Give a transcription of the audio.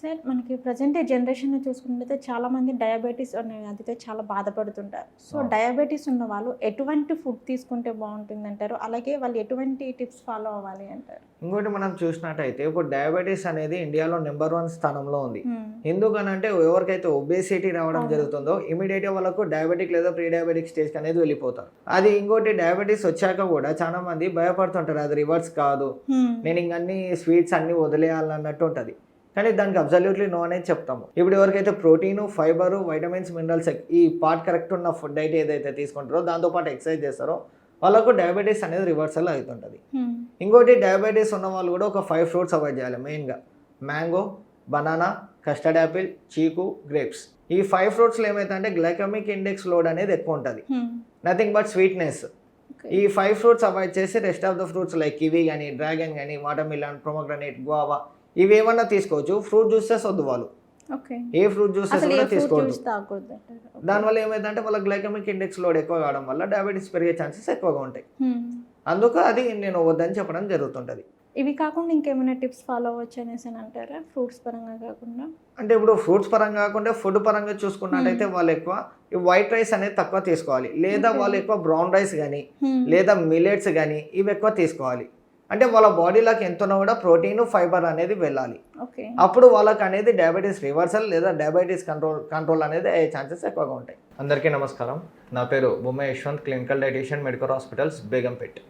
Sir మనకి present generation చూసుకుంటే చాలా మంది డయాబెటీస్ అనే వ్యాధితో చాలా బాధపడుతుంటారు సో. డయాబెటీస్ ఉన్న వాళ్ళు ఎటువంటి ఫుడ్ తీసుకుంటే బాగుంటుంది అంటారు అలాగే వాళ్ళు ఎటువంటి టిప్స్ ఫాలో అవ్వాలి అంటారు ఇంకోటి మనం చూసినట్టయితే ఇప్పుడు డయాబెటీస్ అనేది ఇండియాలో నెంబర్ వన్ స్థానంలో ఉంది. ఎందుకనంటే ఎవరికైతే ఒబేసిటీ రావడం. జరుగుతుందో ఇమీడియట్గా వాళ్ళకు డయాబెటిక్ లేదా ప్రీ డయాబెటిక్ స్టేజ్ అనేది వెళ్ళిపోతారు అది ఇంకోటి డయాబెటీస్ వచ్చాక కూడా చాలా మంది భయపడుతుంటారు అది రివర్స్ కాదు. నేను ఇంక అన్ని స్వీట్స్ అన్ని వదిలేయాలన్నట్టు ఉంటుంది కానీ దానికి అబ్జల్యూట్లీ నో అనేది చెప్తాము ఇప్పుడు ఎవరికైతే ప్రోటీన్ ఫైబర్ వైటమిన్స్ మినరల్స్ ఈ పార్ట్ కరెక్ట్ ఉన్న ఫుడ్ డైట్ ఏదైతే తీసుకుంటారో దాంతోపాటు ఎక్సర్సైజ్ చేస్తారో వాళ్ళకు డయాబెటీస్ అనేది రివర్సల్ అవుతుంటుంది. ఇంకోటి డయాబెటీస్ ఉన్న వాళ్ళు కూడా ఒక ఫైవ్ ఫ్రూట్స్ అవాయిడ్ చేయాలి మెయిన్గా mango banana custard apple chikoo grapes ఈ ఫైవ్ ఫ్రూట్స్లో ఏమైతే గ్లైకమిక్ ఇండెక్స్ లోడ్ అనేది ఎక్కువ ఉంటుంది. Nothing but sweetness. ఈ ఫైవ్ ఫ్రూట్స్ అవాయిడ్ చేసి rest of the fruits like kiwi కానీ డ్రాగన్ కానీ వాటర్ మిలన్ ప్రొమోగ్రనేట్ గువావా ఇవి ఏమన్నా తీసుకోవచ్చు? ఫ్రూట్ జ్యూసెస్ వద్దు వాళ్ళు. ఓకే. ఏ ఫ్రూట్ జ్యూసెస్ కూడా తీసుకోవద్దు. దానివల్ల ఏమైందంటే వాళ్ళ గ్లైకమిక్ ఇండెక్స్ లోడ్ ఎక్కువ కావడం వల్ల డయాబెటీస్ పెరిగే ఛాన్సెస్ ఎక్కువగా ఉంటాయి. అందుకు అది నేను వద్దని చెప్పడం జరుగుతుంటుంది. ఇవి కాకుండా ఇంకేమైనా టిప్స్ ఫాలో అవ్వచ్చు అనేసి అని అంటారా? ఫ్రూట్స్ పరంగా కాకుండా? అంటే ఇప్పుడు ఫ్రూట్స్ పరంగా కాకుండా ఫుడ్ పరంగా చూసుకున్నట్టయితే వాళ్ళు ఎక్కువ వైట్ రైస్ అనేది తక్కువ తీసుకోవాలి. లేదా. వాళ్ళు ఎక్కువ బ్రౌన్ రైస్ కానీ. లేదా మిలెట్స్ కానీ ఇవి ఎక్కువ తీసుకోవాలి. అంటే వాళ్ళ బాడీలోకి ఎంతనో కూడా ప్రోటీన్ ఫైబర్ అనేది వెళ్ళాలి. ఓకే. అప్పుడు వాళ్ళకి అనేది డయాబెటీస్ రివర్సల్ లేదా డయాబెటీస్ కంట్రోల్ కంట్రోల్ అనేది అయ్యే ఛాన్సెస్ ఎక్కువగా ఉంటాయి. అందరికీ నమస్కారం. నా పేరు Bomma Yashwanth clinical dietitian medical hospitals Begumpet.